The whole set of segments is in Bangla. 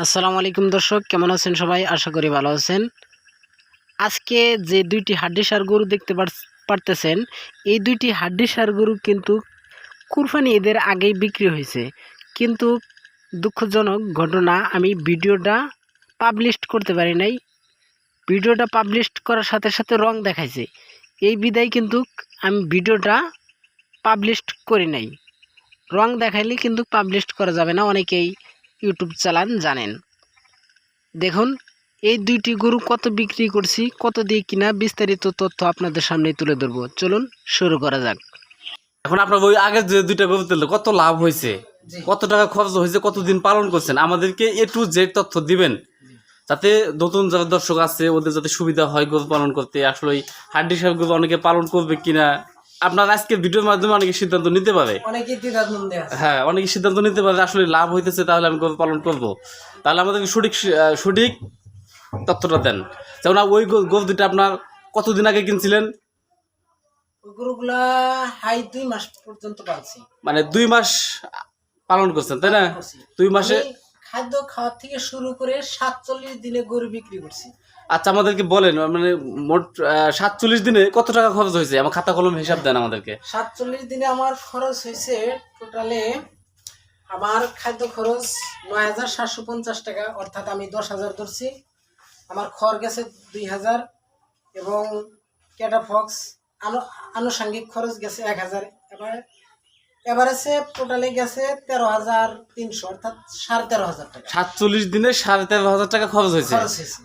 আসসালামু আলাইকুম দর্শক, কেমন আছেন সবাই? আশা করি ভালো আছেন। আজকে যে দুইটি হাড্ডি সার গরু দেখতে পার- পারতেছেন, এই দুইটি হাড্ডি সার গরু কিন্তু কুরফানি ঈদের আগেই বিক্রি হয়েছে। কিন্তু দুঃখজনক ঘটনা, আমি ভিডিওটা পাবলিশ করতে পারি নাই। ভিডিওটা পাবলিশ করার সাথে সাথে রং দেখাইছে। এই বিদায় কিন্তু আমি ভিডিওটা পাবলিশ করি নাই। রং দেখাইলে কিন্তু পাবলিশ করা যাবে না অনেকেই। ইউটিউব চালান জানেন। দেখুন এই দুইটি গরু কত বিক্রি করছি কত দিয়ে কিনা বিস্তারিত তথ্য আপনাদের সামনে তুলে ধরবো। চলুন শুরু করা যাক। এখন আপনার ওই আগে যে দুইটা গরু তেল কত লাভ হয়েছে? কত টাকা খরচ হয়েছে কতদিন পালন করছেন? আমাদেরকে এ টু জেড তথ্য দিবেন। যাতে নতুন যারা দর্শক আছে ওদের যাতে সুবিধা হয় গরু পালন করতে। আসলে ওই হাড্ডি সাহেব গরু অনেকে পালন করবে কিনা আপনার আজকে ভিডিওর মাধ্যমে অনেকে সিদ্ধান্ত নিতে পারে। হ্যাঁ অনেকে সিদ্ধান্ত নিতে পারে আসলে লাভ হইতেছে তাহলে আমি গরু পালন করব। তাহলে আমাদেরকে সঠিক সঠিক তথ্যটা দেন। যেমন ওই গরু দুটা আপনার কতদিন আগে কিনছিলেন? ওই গরুগুলা হাই দুই মাস পর্যন্ত পালছি। মানে দুই মাস পালন করছেন তাই না? দুই মাসে খাদ্য খাওয়ার থেকে শুরু করে সাতচল্লিশ দিনে গরু বিক্রি করছি। আচ্ছা আমাদেরকে বলেন মানে মোট সাতচল্লিশ দিনে কত টাকা খরচ হয়েছে? আমার খাতা কলম হিসাব দেন আমাদেরকে। সাতচল্লিশ দিনে আমার খরচ হয়েছে টোটালে আমার খাদ্য খরচ নয় হাজার সাতশো পঞ্চাশ টাকা, অর্থাৎ আমি দশ হাজার ধরছি। আমার খড় গেছে দুই হাজার এবং ক্যাটাফক্স আনু, আনুষঙ্গিক খরচ গেছে এক হাজার। এবার এভারেজে টোটালে গেছে তেরো হাজার তিনশো অর্থাৎ সাড়ে তেরো হাজার টাকা। সাতচল্লিশ দিনে সাড়ে তেরো হাজার টাকা খরচ হয়েছে।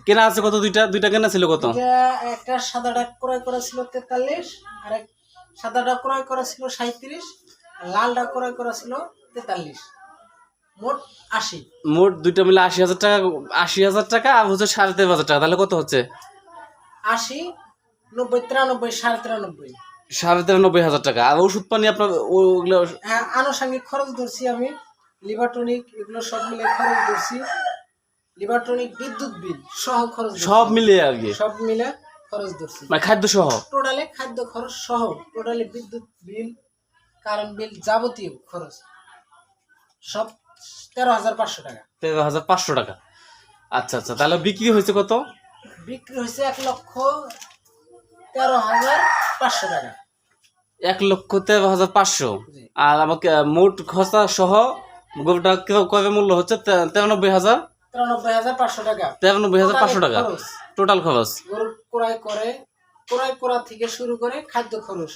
কেনা আছে কত? দুইটা দুইটা কেনা ছিল কত? একটা সাদাটা ক্রয় করা ছিল তেতাল্লিশ আর এক সাদাটা ক্রয় করা ছিল সাঁত্রিশ আর লালটা ক্রয় করা ছিল তেতাল্লিশ। মোট আশি। মোট দুইটা মিলে আশি হাজার টাকা আশি হাজার টাকা আর হচ্ছে সাড়ে তেরো হাজার টাকা। তাহলে কত হচ্ছে? আশি নব্বই তিরানব্বই সাড়ে তিরানব্বই। সাড়ে তিরানব্বই হাজার টাকা। আর ওষুধ পানি আপনার ওগুলো হ্যাঁ আনুষঙ্গিক খরচ ধরছি আমি। লিভারটনিক এগুলো সব মিলে খরচ ধরছি। লিভারটনিক বিদ্যুৎ বিল সহ খরচ সব মিলিয়ে আর কি? সব মিলে খরচ ধরছি। মানে খাদ্য সহ টোটালে খাদ্য খরচ সহ টোটালি বিদ্যুৎ বিল কারেন্ট বিল যাবতীয় খরচ। সব তেরো হাজার পাঁচশো টাকা। তেরো হাজার পাঁচশো টাকা। আচ্ছা আচ্ছা তাহলে বিক্রি হয়েছে কত? বিক্রি হয়েছে এক লক্ষ তেরো হাজার পাঁচশো টাকা। এক লক্ষ তেরো হাজার পাঁচশো। আর আমাকে মোট খরচা সহ গরুটা কে- কবে মূল্য হচ্ছে? তেরানব্বই হাজার? তিরানব্বই হাজার পাঁচশো টাকা। তেরানব্বই হাজার পাঁচশো টাকা। টোটাল খরচ। গরু ক্রয় করে ক্রয় করা থেকে শুরু করে খাদ্য খরচ।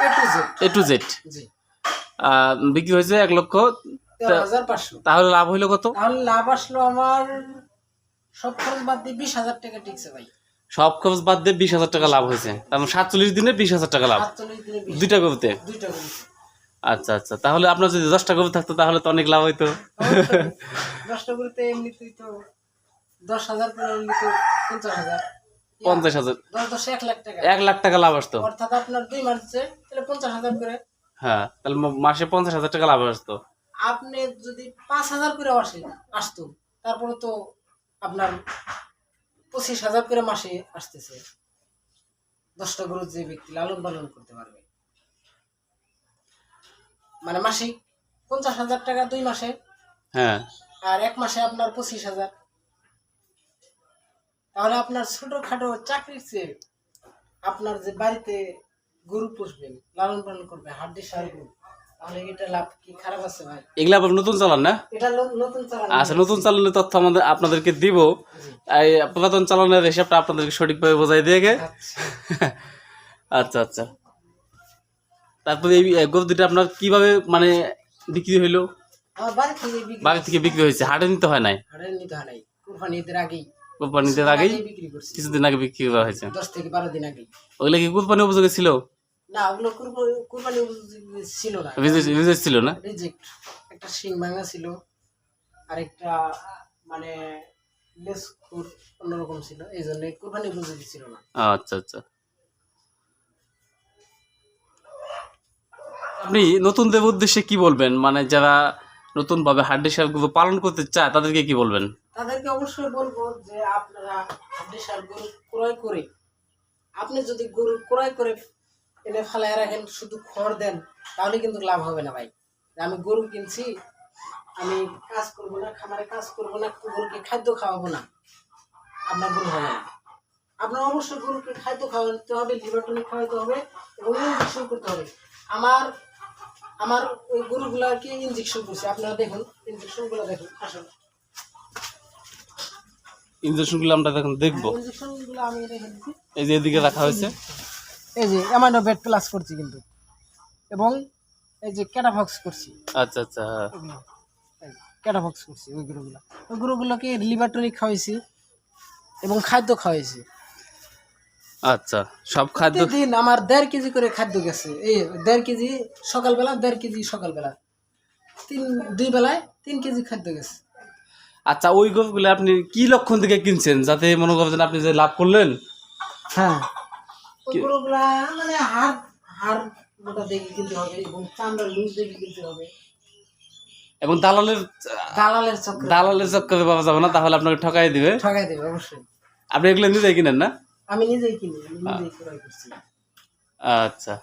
A to Z A to Z জি। বিক্রি হয়েছে এক লক্ষ তাহলে লাভ হইল কত? তাহলে লাভ আসলো আমার সব খরচ বাদ দিয়ে বিশ হাজার টাকা টিকছে ভাই। সব খরচ বাদ দিয়ে বিশ হাজার টাকা লাভ হয়েছে। তার মানে সাতচল্লিশ দিনে বিশ হাজার টাকা লাভ। দুইটা গরুতে? আচ্ছা আচ্ছা। তাহলে আপনার যদি দশটা গরু থাকতো তাহলে তো অনেক লাভ হইতো। দশটা গরুতে এমনিতেই তো দশ হাজার করে এমনি তো পঞ্চাশ হাজার। পঞ্চাশ এক লাখ টাকা। এক লাখ টাকা লাভ আসতো। অর্থাৎ আপনার দুই মাসে তাহলে পঞ্চাশ হাজার করে। হ্যাঁ তাহলে মাসে পঞ্চাশ হাজার টাকা লাভ আসতো। আপনি যদি পাঁচ হাজার করে আসে আসতো তারপরে তো আপনার পঁচিশ হাজার করে মাসে আসতেছে। দশটা গরু যে ব্যক্তি লালন পালন করতে পারবে। মানে মাসিক পঞ্চাশ হাজার টাকা দুই মাসে। হ্যাঁ। আর এক মাসে আপনার পঁচিশ হাজার। তাহলে আপনার ছোটখাটো চাকরির চেয়ে আপনার যে বাড়িতে গরু পুষবেন লালন পালন করবে হাড্ডি সার গরু। এগুলা আবার নতুন চালান না? আচ্ছা নতুন চালানের তথ্য আমাদের আপনাদেরকে দিব। এই পুরাতন চালানের হিসাবটা আপনাদেরকে সঠিকভাবে বোঝাই দিয়ে আচ্ছা। আচ্ছা আচ্ছা। তারপরে এই এই গরু দুটো আপনার কীভাবে মানে বিক্রি হইল? বাড়ি থেকে বিক্রি হয়েছে। হাটে নিতে হয় নাই? হাটের নিতে হয় নাই। কুরবানি ঈদের আগেই? কিছুদিন আগে বিক্রি করা হয়েছে। দশ থেকে বারো দিন আগেই ওগুলো কি কোরবানি উপযোগী ছিল? না ওগুলো কুরবানি ছিল না। বিজনেস ছিল না? রিজেক্ট। একটা শিং ভাঙা ছিল মানে লেস খুর অন্যরকম ছিল এই জন্য কুরবানি উপযোগী ছিল না। আচ্ছা আচ্ছা। আপনি নতুনদের উদ্দেশ্যে কি বলবেন? মানে যারা নতুন ভাবে হাড্ডি সারগুলো পালন করতে চায় তাদেরকে কি বলবেন? তাদেরকে অবশ্যই বলব যে আপনারা হাড্ডি সার গরু ক্রয় করে আপনি যদি গরু ক্রয় করে এনে ফেলায় রাখেন শুধু খড় দেন তাহলে কিন্তু লাভ হবে না ভাই। আমি গরু কিনছি আমি কাজ করব না খামারে কাজ করব না গরুকে খাদ্য খাওয়াবো না। আপনার গরু হবে না। আপনার অবশ্যই গরুকে খাদ্য খাওয়াতে হবে লিভার টনিক খাওয়াতে হবে এবং ইঞ্জেকশন করতে হবে। আমার আমার ওই গরুগুলাকে ইঞ্জেকশন করছে। আপনারা দেখুন ইঞ্জেকশনগুলো দেখুন আসুন। ইঞ্জেকশনগুলো আমরা দেখুন দেখব। ইঞ্জেকশনগুলো আমি রেখে দিচ্ছি। এই যে এদিকে রাখা হয়েছে। এই যে অ্যামাইনো বেড প্লাস করছি কিন্তু। এবং এই যে ক্যাটাফক্স করছি। আচ্ছা আচ্ছা ক্যাটাফক্স করছি ওই গরুগুলো ওই গরুগুলোকে লিভার টনিক খাওয়াইছি এবং খাদ্য খাওয়াইছি। আচ্ছা সব খাদ্য প্রতিদিন আমার দেড় কেজি করে খাদ্য গেছে। এই দেড় কেজি সকালবেলা দেড় কেজি সকালবেলা। তিন দুই বেলায় তিন কেজি খাদ্য গেছে। আচ্ছা ওই গরুগুলো আপনি কি লক্ষণ থেকে কিনছেন? যাতে মনে করছেন আপনি যে লাভ করলেন? হ্যাঁ। মানে হাড় হাড় মোটা দেখে কিনতে হবে এবং চামড়ার লুজ দেখে কিনতে হবে। এবং দালালের দালালের চক্কর। দালালের চক্করে পাওয়া যাবে না তাহলে আপনাকে ঠকাই দিবে। ঠকাই দেবে অবশ্যই। আপনি এগুলো নিজেই কিনেন না? আমি নিজেই কিনি নিজেই ক্রয় করছি। আচ্ছা।